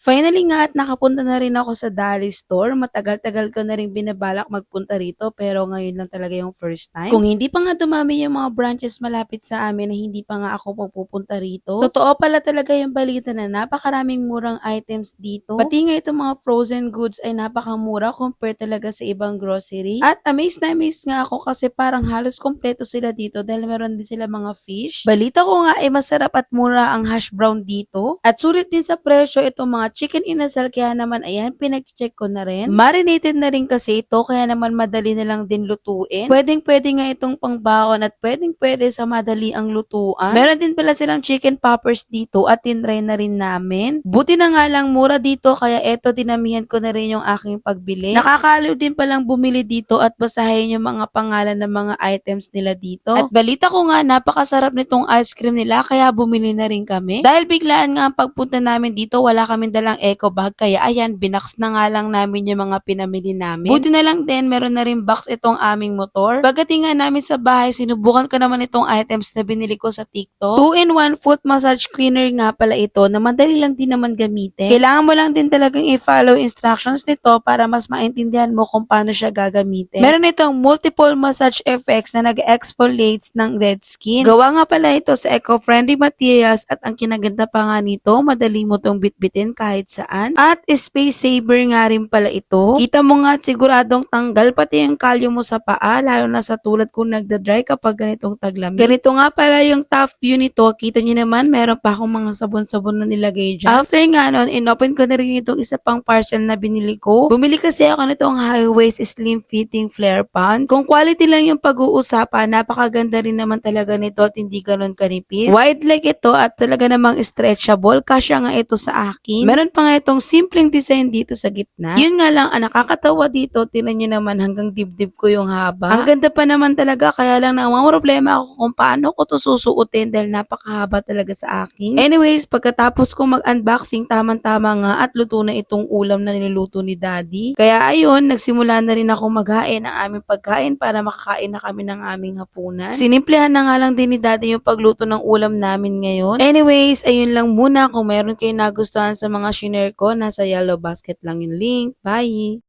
Finally nga at nakapunta na rin ako sa Dali Store. Matagal-tagal ko na rin binabalak magpunta rito pero ngayon lang talaga yung first time. Kung hindi pa nga dumami yung mga branches malapit sa amin na hindi pa nga ako pupunta rito. Totoo pala talaga yung balita na napakaraming murang items dito. Pati nga itong mga frozen goods ay napakamura compare talaga sa ibang grocery. At amazed na amazed nga ako kasi parang halos kompleto sila dito dahil meron din sila mga fish. Balita ko nga ay masarap at mura ang hash brown dito. At sulit din sa presyo itong mga chicken inasal kaya naman ayan pinag-check ko na rin. Marinated na rin kasi ito kaya naman madali na lang din lutuin. Pwedeng pwede nga itong pangbaon at pwedeng pwede sa madali ang lutuan. Meron din pala silang chicken poppers dito at tinry na rin namin. Buti na nga lang mura dito kaya eto dinamihan ko na rin yung aking pagbili. Nakakaliw din palang bumili dito at basahin yung mga pangalan ng mga items nila dito. At balita ko nga napakasarap nitong ice cream nila kaya bumili na rin kami. Dahil biglaan nga ang pagpunta namin dito wala kaming dalang eco bag kaya ayan binaks na nga lang namin yung mga pinamili namin. Buti na lang din meron na rin box itong aming motor. Pagdating nga namin sa bahay sinubukan ko naman itong items na binili ko sa TikTok. 2-in-1 foot massage cleaner nga pala ito na madali lang din naman gamitin. Kailangan mo lang din talagang i-follow instructions nito para mas maintindihan mo kung paano siya gagamitin. Meron itong multiple massage effects na nag-exfoliates ng dead skin. Gawa nga pala ito sa eco-friendly materials at ang kinaganda pa nga nito, madali mo tong bitbitin kahit saan. At space saver nga rin pala ito. Kita mo nga siguradong tanggal pati yung kalyo mo sa paa, lalo na sa tulad kung nagda-dry kapag ganitong taglamig. Ganito nga pala yung top view nito. Kita nyo naman, meron pa akong mga sabon-sabon na nilagay dyan. After nga nun, inopen ko na rin itong isa pang parcel na binili ko. Bumili kasi ako nitong high waist slim fitting flare pants. Kung quality lang yung pag-uusapan, napakaganda rin naman talaga nito at hindi ganun kanipis. Wide leg ito at talaga namang stretchable. Kasya nga ito sa akin. Meron pa nga itong simpleng design dito sa gitna. Yun nga lang, ang nakakatawa dito, tinan nyo naman hanggang dibdib ko yung haba. Ang ganda pa naman talaga, kaya lang namang problema ako kung paano ko to susuotin dahil napakahaba talaga sa akin. Anyways, pagkatapos ko mag-unboxing, tamang-tama nga at luto na itong ulam na niluluto ni Daddy. Kaya ayun, nagsimula na rin ako maghain ng aming pagkain para makakain na kami ng aming hapunan. Sinimplihan na nga lang din ni Daddy yung pagluto ng ulam namin ngayon. Anyways, ayun lang muna. Kung meron kayo nagustuhan sa mga shinare ko, nasa yellow basket lang yung link. Bye!